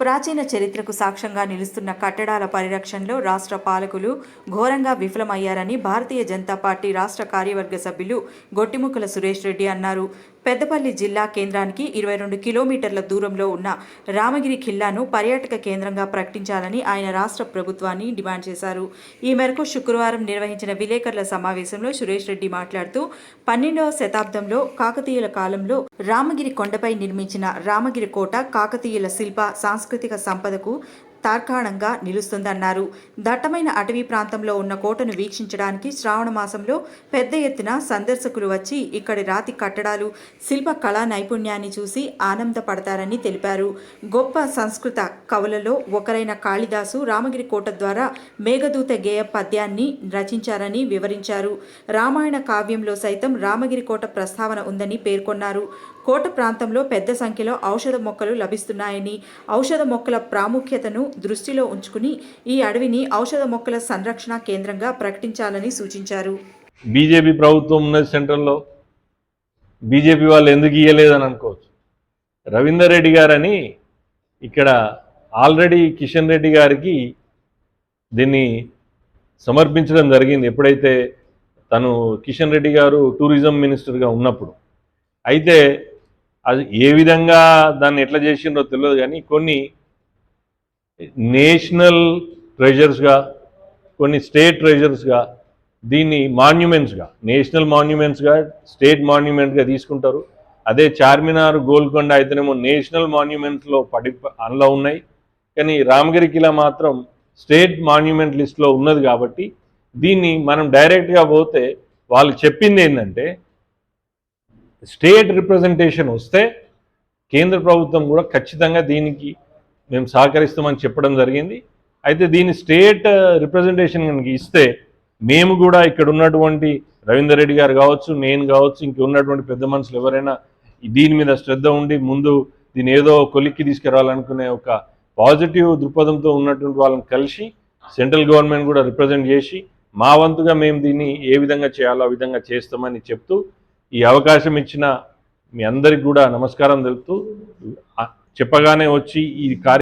ప్రాచీన చరిత్రకు సాక్ష్యంగా నిలుస్తున్న కట్టడాల పరిరక్షణలో రాష్ట్ర పాలకులు ఘోరంగా విఫలమయ్యారని భారతీయ జనతా పార్టీ రాష్ట్ర కార్యవర్గ సభ్యులు గొట్టిముక్కల సురేష్ రెడ్డి అన్నారు. పెద్దపల్లి జిల్లా కేంద్రానికి ఇరవై రెండు కిలోమీటర్ల దూరంలో ఉన్న రామగిరి ఖిల్లాను పర్యాటక కేంద్రంగా ప్రకటించాలని ఆయన రాష్ట్ర ప్రభుత్వాన్ని డిమాండ్ చేశారు. ఈ మేరకు శుక్రవారం నిర్వహించిన విలేకరుల సమావేశంలో సురేష్ రెడ్డి మాట్లాడుతూ పన్నెండవ శతాబ్దంలో కాకతీయుల కాలంలో రామగిరి కొండపై నిర్మించిన రామగిరి కోట కాకతీయుల శిల్ప సాంస్కృతిక సాంస్కృతిక సంపదకు తార్కాణంగా నిలుస్తుందన్నారు. దట్టమైన అటవీ ప్రాంతంలో ఉన్న కోటను వీక్షించడానికి శ్రావణ మాసంలో పెద్ద ఎత్తున సందర్శకులు వచ్చి ఇక్కడి రాతి కట్టడాలు శిల్ప కళా నైపుణ్యాన్ని చూసి ఆనందపడతారని తెలిపారు. గొప్ప సంస్కృత కవులలో ఒకరైన కాళిదాసు రామగిరి కోట ద్వారా మేఘదూత గేయ పద్యాన్ని రచించారని వివరించారు. రామాయణ కావ్యంలో సైతం రామగిరి కోట ప్రస్తావన ఉందని పేర్కొన్నారు. కోట ప్రాంతంలో పెద్ద సంఖ్యలో ఔషధ మొక్కలు లభిస్తున్నాయని ఔషధ మొక్కల ప్రాముఖ్యతను దృష్టిలో ఉంచుకుని ఈ అడవిని ఔషధ మొక్కల సంరక్షణ కేంద్రంగా ప్రకటించాలని సూచించారు. బీజేపీ ప్రభుత్వం ఉన్నది సెంట్రల్లో. బీజేపీ వాళ్ళు ఎందుకు ఇయ్యలేదని అనుకోవచ్చు. రవీందర్ రెడ్డి గారని ఇక్కడ ఆల్రెడీ కిషన్ రెడ్డి గారికి దీన్ని సమర్పించడం జరిగింది. ఎప్పుడైతే తను కిషన్ రెడ్డి గారు టూరిజం మినిస్టర్గా ఉన్నప్పుడు. అయితే అది ఏ విధంగా దాన్ని ఎట్లా చేసిండ్రో తెలియదు కానీ కొన్ని నేషనల్ ట్రెజర్స్గా కొన్ని స్టేట్ ట్రెజర్స్గా దీన్ని మాన్యుమెంట్స్గా నేషనల్ మాన్యుమెంట్స్గా స్టేట్ మాన్యుమెంట్గా తీసుకుంటారు. అదే చార్మినార్ గోల్కొండ అయితేనేమో నేషనల్ మాన్యుమెంట్స్లో పడి అందులో ఉన్నాయి. కానీ రామగిరి కిలా మాత్రం స్టేట్ మాన్యుమెంట్ లిస్ట్లో ఉన్నది కాబట్టి దీన్ని మనం డైరెక్ట్గా పోతే వాళ్ళు చెప్పింది ఏంటంటే స్టేట్ రిప్రజెంటేషన్ వస్తే కేంద్ర ప్రభుత్వం కూడా ఖచ్చితంగా దీనికి మేము సహకరిస్తామని చెప్పడం జరిగింది. అయితే దీని స్టేట్ రిప్రజెంటేషన్ కనుక ఇస్తే మేము కూడా ఇక్కడ ఉన్నటువంటి రవీందర్ రెడ్డి గారు కావచ్చు నేను కావచ్చు ఇంక ఉన్నటువంటి పెద్ద మనుషులు ఎవరైనా దీని మీద శ్రద్ధ ఉండి ముందు దీని ఏదో కొలిక్కి తీసుకురావాలనుకునే ఒక పాజిటివ్ దృక్పథంతో ఉన్నటువంటి వాళ్ళని కలిసి సెంట్రల్ గవర్నమెంట్ కూడా రిప్రజెంట్ చేసి మా వంతుగా మేము దీన్ని ఏ విధంగా చేయాలో ఆ విధంగా చేస్తామని చెప్తూ ఈ అవకాశం ఇచ్చిన మీ అందరికి కూడా నమస్కారం తెలుపుతూ చెప్పగానే వచ్చి ఈ కార్య